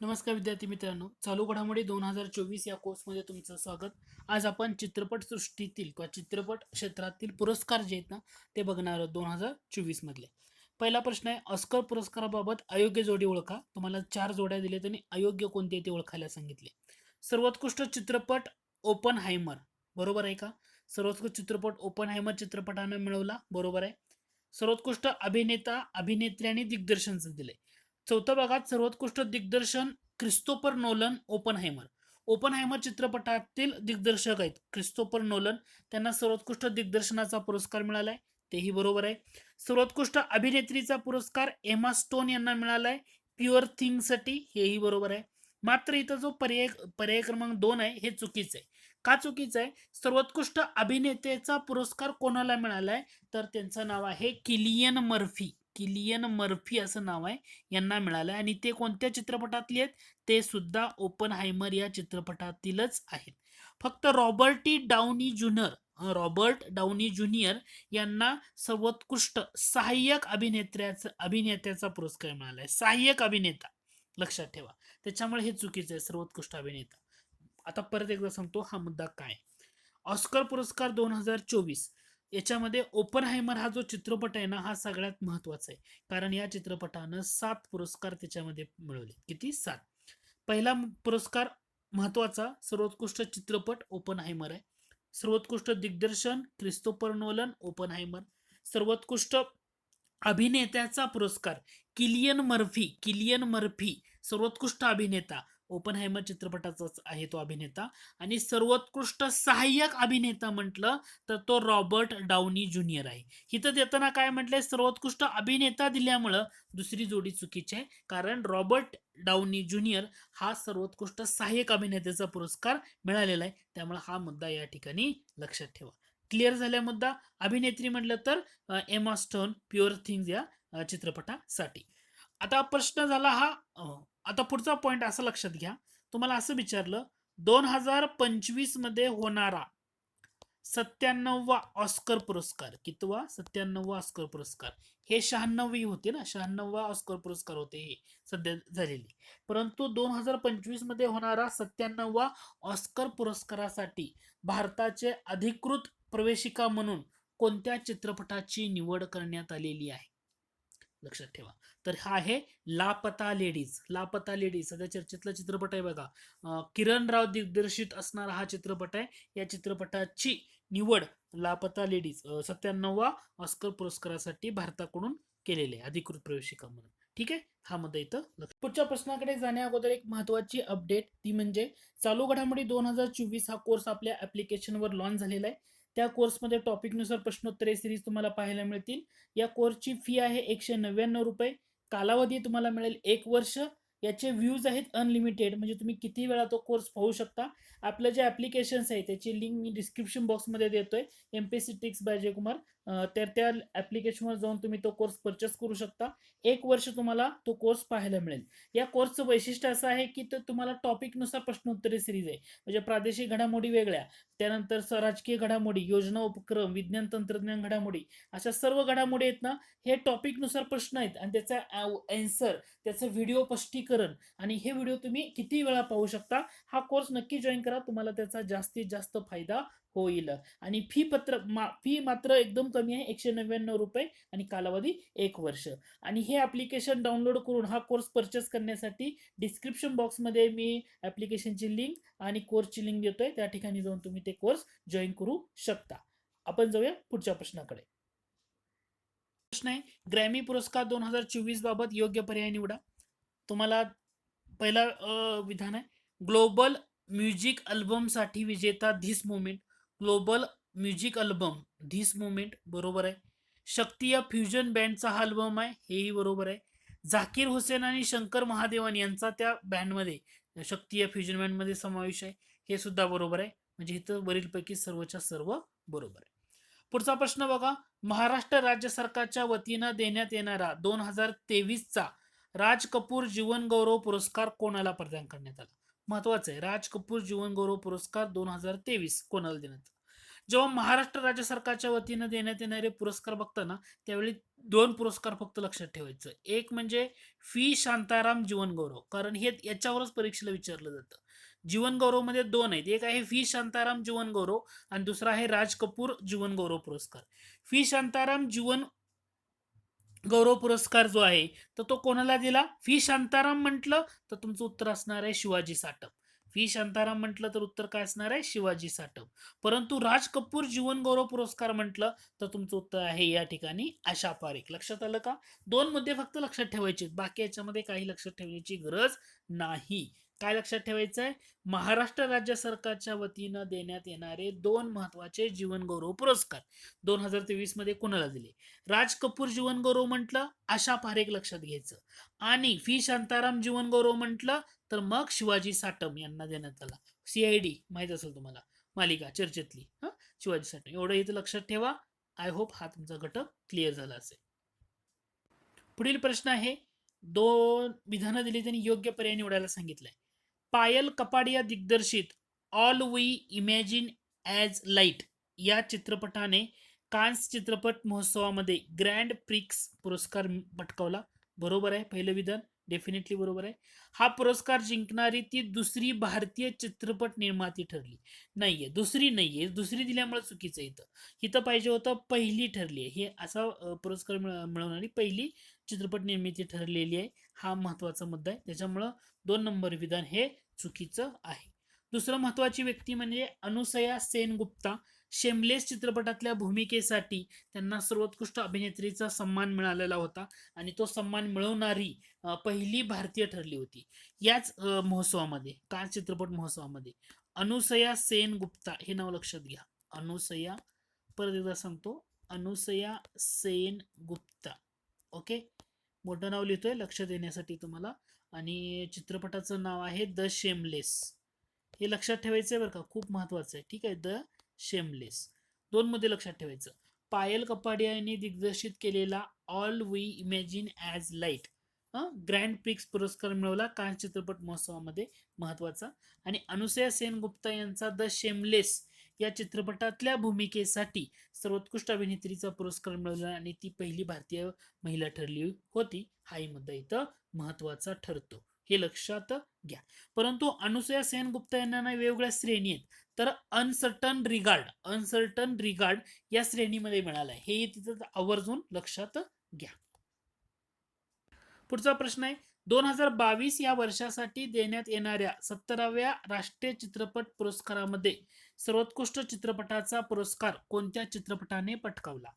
नमस्कार विद्यार्थी मित्रांनो चालू घडामोडी दोन हजार चोवीस या कोर्समध्ये तुमचं स्वागत. आज आपण चित्रपट सृष्टीतील किंवा चित्रपट क्षेत्रातील पुरस्कार जे आहेत ना ते बघणार आहोत दोन हजार चोवीस मधले. पहिला प्रश्न आहे ऑस्कर पुरस्काराबाबत अयोग्य जोडी ओळखा. तुम्हाला चार जोड्या दिल्या त्यांनी अयोग्य कोणते ते ओळखायला सांगितले. सर्वोत्कृष्ट चित्रपट ओपन हायमर बरोबर आहे का? सर्वोत्कृष्ट चित्रपट ओपन हायमर चित्रपटानं मिळवला बरोबर आहे. सर्वोत्कृष्ट अभिनेता अभिनेत्री आणि दिग्दर्शनचं दिलंय. चौथ्या भागात सर्वोत्कृष्ट दिग्दर्शन क्रिस्तोपर नोलन ओपनहायमर. ओपनहायमर चित्रपटातील दिग्दर्शक आहेत क्रिस्तोपर नोलन. त्यांना सर्वोत्कृष्ट दिग्दर्शनाचा पुरस्कार मिळाला आहे तेही बरोबर आहे. सर्वोत्कृष्ट अभिनेत्रीचा पुरस्कार एमा स्टोन यांना मिळाला आहे प्युअर थिंगसाठी हेही बरोबर आहे. मात्र इथं जो पर्याय पर्याय क्रमांक दोन आहे हे चुकीचं आहे. का चुकीचं आहे? सर्वोत्कृष्ट अभिनेतेचा पुरस्कार कोणाला मिळाला आहे तर त्यांचं नाव आहे किलियन मर्फी. किलियन मर्फी असं नाव आहे यांना मिळालं आणि ते कोणत्या चित्रपटातले आहेत? ते सुद्धा ओपन हायमर या चित्रपटातीलच आहेत. फक्त Robert Downey junior Robert Downey junior यांना सर्वोत्कृष्ट सहाय्यक अभिनेत्र्याचा अभिनेत्याचा पुरस्कार मिळाला आहे. सहाय्यक अभिनेता लक्षात ठेवा. त्याच्यामुळे हे चुकीचं आहे सर्वोत्कृष्ट अभिनेता. आता परत एकदा सांगतो हा मुद्दा काय ऑस्कर पुरस्कार दोन हजार चोवीस याच्यामध्ये ओपनहायमर हा जो चित्रपट आहे ना हा सगळ्यात महत्त्वाचा आहे. कारण या चित्रपटानं सात पुरस्कार त्याच्यामध्ये मिळवले. किती? सात. पहिला पुरस्कार महत्त्वाचा सर्वोत्कृष्ट चित्रपट ओपनहायमर आहे. सर्वोत्कृष्ट दिग्दर्शन क्रिस्तोपर नोलन ओपनहायमर. सर्वोत्कृष्ट अभिनेत्याचा पुरस्कार किलियन मर्फी किलियन मर्फी सर्वोत्कृष्ट अभिनेता ओपनहायमर चित्रपटाचाच आहे तो अभिनेता. आणि सर्वोत्कृष्ट सहाय्यक अभिनेता म्हटलं तर तो रॉबर्ट डाउनी ज्युनियर आहे. इथं देताना काय म्हटलंय? सर्वोत्कृष्ट अभिनेता दिल्यामुळं दुसरी जोडी चुकीची आहे. कारण रॉबर्ट डाउनी ज्युनियर हा सर्वोत्कृष्ट सहाय्यक अभिनेत्याचा पुरस्कार मिळालेला आहे. त्यामुळे हा मुद्दा या ठिकाणी लक्षात ठेवा. क्लिअर झाल्या मुद्दा? अभिनेत्री म्हटलं तर एमा स्टोन प्युअर थिंग्स या चित्रपटासाठी. आता प्रश्न झाला हा आता पुढचा पॉईंट असं लक्षात घ्या. तुम्हाला असं विचारलं दोन हजार पंचवीसमध्ये होणारा सत्त्याण्णववा ऑस्कर पुरस्कार कितवा? सत्त्याण्णववा ऑस्कर पुरस्कार. हे शहाण्णवी होते ना? शहाण्णववा ऑस्कर पुरस्कार होते हे सध्या झालेली. परंतु दोन हजार पंचवीसमध्ये होणारा सत्त्याण्णववा ऑस्कर पुरस्कारासाठी भारताचे अधिकृत प्रवेशिका म्हणून कोणत्या चित्रपटाची निवड करण्यात आलेली आहे? लक्षात ठेवा. तर हा आहे लापता लेडीज. लापता लेडीज सध्या चर्चेतला चित्रपट आहे बघा. किरण राव दिग्दर्शित असणारा हा चित्रपट आहे. या चित्रपटाची निवड लापता लेडीज सत्त्याण्णववा ऑस्कर पुरस्कारासाठी भारताकडून केलेले आहे अधिकृत प्रवेशिका म्हणून. ठीक आहे? हा मुद्दा इथं पुढच्या प्रश्नाकडे जाण्या अगोदर एक महत्वाची अपडेट ती म्हणजे चालू घडामोडी दोन हजार चोवीस हा कोर्स आपल्या ऍप्लिकेशनवर लॉन्च झालेला आहे. त्या कोर्समध्ये टॉपिकनुसार प्रश्नोत्तरे सिरीज तुम्हाला पाहायला मिळतील. या कोर्सची फी आहे एकशे नव्याण्णव रुपये. कालावधी तुम्हाला मिळेल एक वर्ष. याचे व्ह्यूज आहेत अनलिमिटेड म्हणजे तुम्ही किती वेळा तो कोर्स पाहू शकता. आपलं जे ॲप्लिकेशन्स आहे त्याची लिंक मी डिस्क्रिप्शन बॉक्समध्ये देतोय. M P C ticks by Jaykumar तर त्या ॲप्लिकेशनवर जाऊन तुम्ही तो कोर्स परचेस करू शकता. एक वर्ष तुम्हाला तो कोर्स पाहायला मिळेल. या कोर्सचं वैशिष्ट्य असं आहे की तर तुम्हाला टॉपिकनुसार प्रश्नोत्तरी सिरीज आहे. म्हणजे प्रादेशिक घडामोडी वेगळ्या. त्यानंतर राजकीय घडामोडी योजना उपक्रम विज्ञान तंत्रज्ञान घडामोडी. अशा सर्व घडामोडी आहेत ना हे टॉपिकनुसार प्रश्न आहेत आणि त्याचा अँसर त्याचं व्हिडिओ स्पष्टीकरण आणि हे व्हिडिओ तुम्ही किती वेळा पाहू शकता हा कोर्स नक्की जॉईन करा. तुम्हाला त्याचा जास्तीत जास्त फायदा होईल. आणि फी पत्र मा फी मात्र एकदम कमी आहे एकशे नव्याण्णव रुपये आणि कालावधी एक वर्ष. आणि हे ॲप्लिकेशन डाउनलोड करून हा कोर्स परचेस करण्यासाठी डिस्क्रिप्शन बॉक्समध्ये मी ॲप्लिकेशनची लिंक आणि कोर्सची लिंक देतोय. त्या ठिकाणी जाऊन तुम्ही ते कोर्स जॉईन करू शकता. आपण जाऊया पुढच्या प्रश्नाकडे. प्रश्न आहे ग्रॅमी पुरस्कार दोन हजार चोवीस बाबत योग्य पर्याय निवडा. तुम्हाला पहिला विधान आहे ग्लोबल म्युझिक अल्बमसाठी विजेता this movement global music album. This moment बरोबर आहे. शक्ती या फ्युजन बँडचा हा अल्बम आहे हेही बरोबर आहे. झाकीर हुसेन आणि शंकर महादेवन यांचा त्या बँडमध्ये शक्ती या फ्युजन बँडमध्ये समावेश आहे. हे सुद्धा बरोबर आहे. म्हणजे इथं वरीलपैकी सर्वच्या सर्व बरोबर आहे. पुढचा प्रश्न बघा. महाराष्ट्र राज्य सरकारच्या वतीनं देण्यात येणारा दोन हजार तेवीसचा राज कपूर जीवन गौरव पुरस्कार कोणाला प्रदान करण्यात आला? महत्वाचं आहे. राज कपूर जीवनगौरव पुरस्कार दोन हजार तेवीस कोणाला देण्यात? जेव्हा महाराष्ट्र राज्य सरकारच्या वतीनं देण्यात येणारे पुरस्कार बघताना त्यावेळी दोन पुरस्कार फक्त लक्षात ठेवायचं. एक म्हणजे फी शांताराम जीवनगौरव कारण हे याच्यावरच परीक्षेला विचारलं जातं. जीवनगौरवमध्ये दोन आहेत. एक आहे फी शांताराम जीवनगौरव आणि दुसरा आहे राज कपूर जीवनगौरव पुरस्कार. फी शांताराम जीवन गौरव पुरस्कार जो आहे तर तो कोणाला दिला? फी शांताराम म्हटलं तर तुमचं उत्तर असणार आहे शिवाजी साठप. व्ही. शांताराम म्हटलं तर उत्तर काय असणार आहे? शिवाजी साठप. परंतु राज कपूर जीवन गौरव पुरस्कार म्हटलं तर तुमचं उत्तर आहे या ठिकाणी आशा पारेख. लक्षात आलं का? दोन मुद्दे फक्त लक्षात ठेवायचे बाकी याच्यामध्ये काही लक्षात ठेवण्याची गरज नाही. काय लक्षात ठेवायचं आहे महाराष्ट्र राज्य सरकारच्या वतीनं देण्यात येणारे दोन महत्त्वाचे जीवन गौरव पुरस्कार दोन हजार तेवीसमध्ये कोणाला दिले? राज कपूर जीवन गौरव म्हटलं आशा पारेख लक्षात घ्यायचं. आणि फी शांताराम जीवन गौरव म्हटलं तर मग शिवाजी साटम यांना देण्यात आला. सीआयडी माहीत असेल तुम्हाला मालिका चर्चेतली. हा? शिवाजी साटम एवढं इथं लक्षात ठेवा. आय होप हा तुमचा घटक क्लिअर झाला असेल. पुढील प्रश्न आहे दोन विधानं दिली त्यांनी योग्य पर्याय निवडायला सांगितलंय. पायल कपाडिया दिग्दर्शित all we imagine as light या चित्रपटाने कान्स चित्रपट महोत्सवामध्ये ग्रँड प्रिक्स पुरस्कार पटकावला. बरोबर आहे पहिलं विधान. डेफिनेटली बरोबर आहे. हा पुरस्कार जिंकणारी ती दुसरी भारतीय चित्रपट निर्माती ठरली. नाहीये दुसरी नाहीये. दुसरी दिल्यामुळे चुकीचं आहे इथं. इथं पाहिजे होतं पहिली ठरली आहे. हे असा पुरस्कार मिळ- मिळवणारी पहिली चित्रपट निर्मिती ठरलेली आहे. हा महत्त्वाचा मुद्दा आहे. त्याच्यामुळं दोन नंबर विधान हे चुकीचं आहे. दुसरं महत्वाची व्यक्ती म्हणजे अनुसया सेनगुप्ता. शेमलेस चित्रपटातल्या भूमिकेसाठी त्यांना सर्वोत्कृष्ट अभिनेत्रीचा सन्मान मिळालेला होता आणि तो सन्मान मिळवणारी पहिली भारतीय ठरली होती. याच महोत्सवामध्ये का चित्रपट महोत्सवामध्ये. अनुसया सेन गुप्ता हे नाव लक्षात घ्या. अनुसया परत एकदा सांगतो. अनुसया सेन गुप्ता ओके? मोठं नाव लिहितोय लक्ष देण्यासाठी तुम्हाला आणि चित्रपटाचं नाव आहे द शेमलेस. हे लक्षात ठेवायचं आहे बरं का खूप महत्त्वाचं आहे. ठीक आहे द शेमलेस. दोनमध्ये लक्षात ठेवायचं. पायल कपाडिया यांनी दिग्दर्शित केलेला all we imagine as light grand prix पुरस्कार मिळवला कान चित्रपट महोत्सवामध्ये महत्त्वाचा. आणि अनुसया सेनगुप्ता यांचा द शेमलेस या चित्रपटातल्या भूमिकेसाठी सर्वोत्कृष्ट अभिनेत्रीचा पुरस्कार मिळवला आणि ती पहिली भारतीय महिला ठरली होती. हाही मुद्दा इथं महत्त्वाचा ठरतो. हे लक्षात घ्या. परंतु अनुसया सेनगुप्ता यांना ना वेगवेगळ्या श्रेणी आहेत. तर अनसर्टन रिगार्ड अनसर्टन रिगार्ड या श्रेणीमध्ये मिळालं आहे. हे तिथं आवर्जून लक्षात घ्या. पुढचा प्रश्न आहे. दोन हजार बावीस या वर्षासाठी देण्यात येणाऱ्या सत्तराव्या राष्ट्रीय चित्रपट पुरस्कारामध्ये सर्वोत्कृष्ट चित्रपटाचा पुरस्कार कोणत्या चित्रपटाने पटकावला?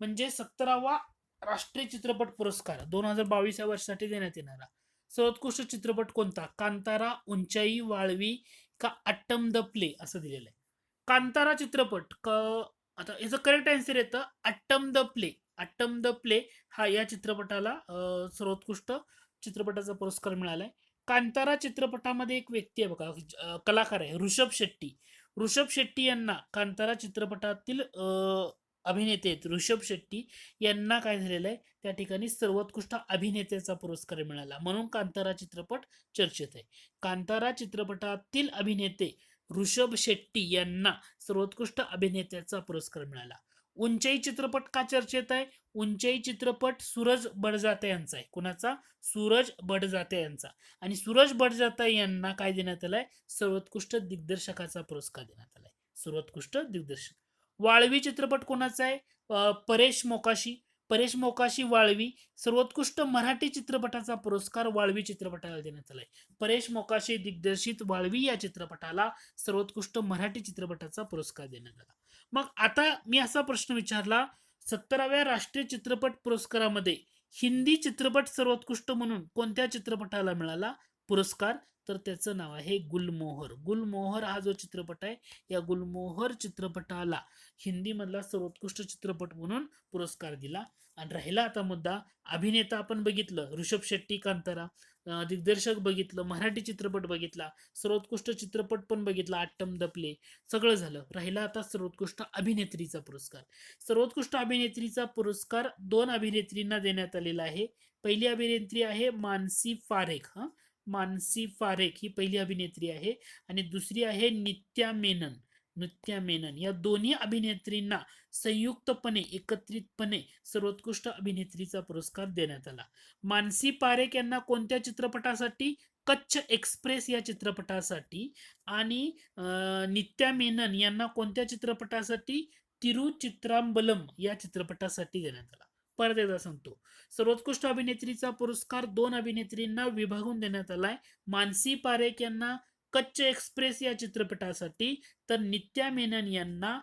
म्हणजे सत्तरावा राष्ट्रीय चित्रपट पुरस्कार दोन हजार बावीस या वर्षासाठी देण्यात येणारा. सर्वोत्कृष्ट चित्रपट कोणता? कांतारा उंचाई वाळवी का अट्टम द प्ले असं दिलेलं आहे. कांतारा चित्रपट क आता याचं करेक्ट आन्सर येतं Attam the play Attam the play हा या चित्रपटाला सर्वोत्कृष्ट चित्रपटाचा पुरस्कार मिळाला आहे कांतारा चित्रपटामध्ये एक व्यक्ती आहे बघा कलाकार आहे ऋषभ शेट्टी. ऋषभ शेट्टी यांना कांतारा चित्रपटातील अभिनेते आहेत ऋषभ शेट्टी यांना काय झालेलं आहे? त्या ठिकाणी सर्वोत्कृष्ट अभिनेत्याचा पुरस्कार मिळाला. म्हणून कांतारा चित्रपट चर्चेत आहे. कांतारा चित्रपटातील अभिनेते ऋषभ शेट्टी यांना सर्वोत्कृष्ट अभिनेत्याचा पुरस्कार मिळाला. उंचाई चित्रपट का चर्चेत आहे? उंचाई चित्रपट सूरज बडजाते यांचा आहे. कुणाचा? सूरज बडजाते यांचा. आणि सूरज बडजाते यांना काय देण्यात आलाय? सर्वोत्कृष्ट दिग्दर्शकाचा पुरस्कार देण्यात आलाय. सर्वोत्कृष्ट दिग्दर्शक. वाळवी चित्रपट कोणाचा आहे? परेश मोकाशी. परेश मोकाशी वाळवी. सर्वोत्कृष्ट मराठी चित्रपटाचा पुरस्कार वाळवी चित्रपटाला देण्यात आलाय. परेश मोकाशी दिग्दर्शित वाळवी या चित्रपटाला सर्वोत्कृष्ट मराठी चित्रपटाचा पुरस्कार देण्यात आला. मग आता मी असा प्रश्न विचारला सत्तराव्या राष्ट्रीय चित्रपट पुरस्कारामध्ये हिंदी चित्रपट सर्वोत्कृष्ट म्हणून कोणत्या चित्रपटाला मिळाला पुरस्कार? तर त्याचं नाव आहे गुलमोहर. गुलमोहर हा जो चित्रपट आहे या गुलमोहर चित्रपटाला हिंदीमधला सर्वोत्कृष्ट चित्रपट म्हणून पुरस्कार दिला. आणि राहिला आता मुद्दा अभिनेता आपण बघितलं ऋषभ शेट्टी कांतारा दिग्दर्शक बघितलं मराठी चित्रपट बघितला सर्वोत्कृष्ट चित्रपट पण बघितला अट्टम दपले सगळं झालं. राहिला आता सर्वोत्कृष्ट अभिनेत्रीचा पुरस्कार. सर्वोत्कृष्ट अभिनेत्रीचा पुरस्कार दोन अभिनेत्रींना देण्यात आलेला आहे. पहिली अभिनेत्री आहे मानसी फारेख हां. मानसी फारेख ही पहिली अभिनेत्री आहे आणि दुसरी आहे नित्या मेनन नित्या मेनन. या दोन्ही अभिनेत्रींना संयुक्तपणे एकत्रितपणे सर्वोत्कृष्ट अभिनेत्रीचा पुरस्कार देण्यात आला. मानसी पारेख यांना कोणत्या चित्रपटासाठी? कच्छ एक्सप्रेस या चित्रपटासाठी. आणि नित्या मेनन यांना कोणत्या चित्रपटासाठी? तिरुचित्रांबलम या चित्रपटासाठी देण्यात आला. परत एकदा सांगतो सर्वोत्कृष्ट अभिनेत्रीचा पुरस्कार दोन अभिनेत्रींना विभागून देण्यात आलाय. मानसी पारेख यांना कच्छ एक्सप्रेस या चित्रपटासाठी तर नित्या मेनन यांना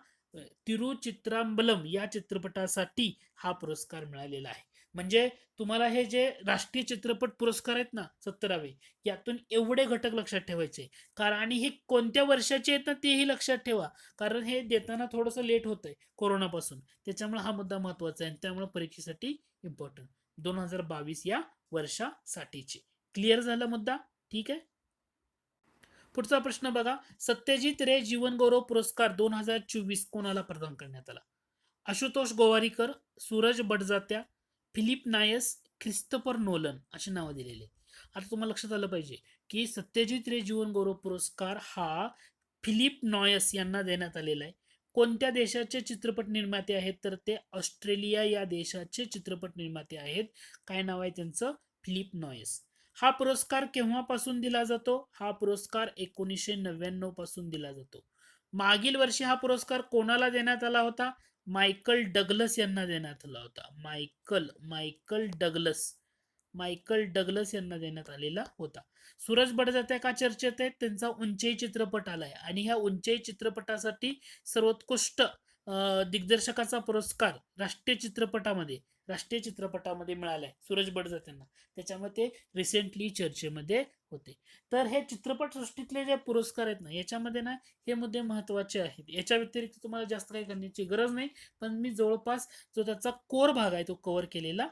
तिरुचित्रांबलम या चित्रपटासाठी हा पुरस्कार मिळालेला आहे. म्हणजे तुम्हाला हे जे राष्ट्रीय चित्रपट पुरस्कार आहेत ना सत्तरावे यातून एवढे घटक लक्षात ठेवायचे. कारण आणि हे कोणत्या वर्षाचे आहेत ना तेही लक्षात ठेवा. कारण हे देताना थोडंसं लेट होतंय कोरोनापासून. त्याच्यामुळे हा मुद्दा महत्त्वाचा आहे त्यामुळे परीक्षेसाठी इम्पॉर्टंट दोन हजार बावीस या वर्षासाठीचे. क्लिअर झाला मुद्दा? ठीक आहे? पुढचा प्रश्न बघा. सत्यजित रे जीवनगौरव पुरस्कार दोन हजार चोवीस कोणाला प्रदान करण्यात आला? Ashutosh Gowariker Sooraj Barjatya Phillip Noyce Christopher Nolan अशी नावं दिलेली. आता तुम्हाला लक्षात आलं पाहिजे की सत्यजित रे जीवन गौरव पुरस्कार हा फिलिप नॉयस यांना देण्यात आलेला आहे. कोणत्या देशाचे चित्रपट निर्माते आहेत? तर ते ऑस्ट्रेलिया या देशाचे चित्रपट निर्माते आहेत. काय नाव आहे त्यांचं? Phillip Noyce. हा पुरस्कार केव्हापासून दिला जातो? हा पुरस्कार एकोणीसशे नव्याण्णवपासून दिला जातो. मागील वर्षी हा पुरस्कार कोणाला देण्यात आला होता? मायकल डगलस यांना देण्यात आला होता. Michael Michael Douglas Michael Douglas यांना देण्यात आलेला होता. सूरज बडजात्या का चर्चेत आहेत? त्यांचा उंचाई चित्रपट आलाय. आणि ह्या उंचाई चित्रपटासाठी सर्वोत्कृष्ट दिग्दर्शकाचा पुरस्कार राष्ट्रीय चित्रपटामध्ये राष्ट्रीय चित्रपटामध्ये मिळालाय सूरज बडजात्यांना त्याच्यामुळे ते रिसेंटली चर्चेमध्ये होते. तर हे चित्रपटसृष्टीतले जे पुरस्कार आहेत ना याच्यामध्ये ना हे मुद्दे महत्त्वाचे आहेत. याच्या व्यतिरिक्त तुम्हाला जास्त काही करण्याची गरज नाही पण मी जवळपास जो त्याचा कोर भाग आहे तो कव्हर केलेला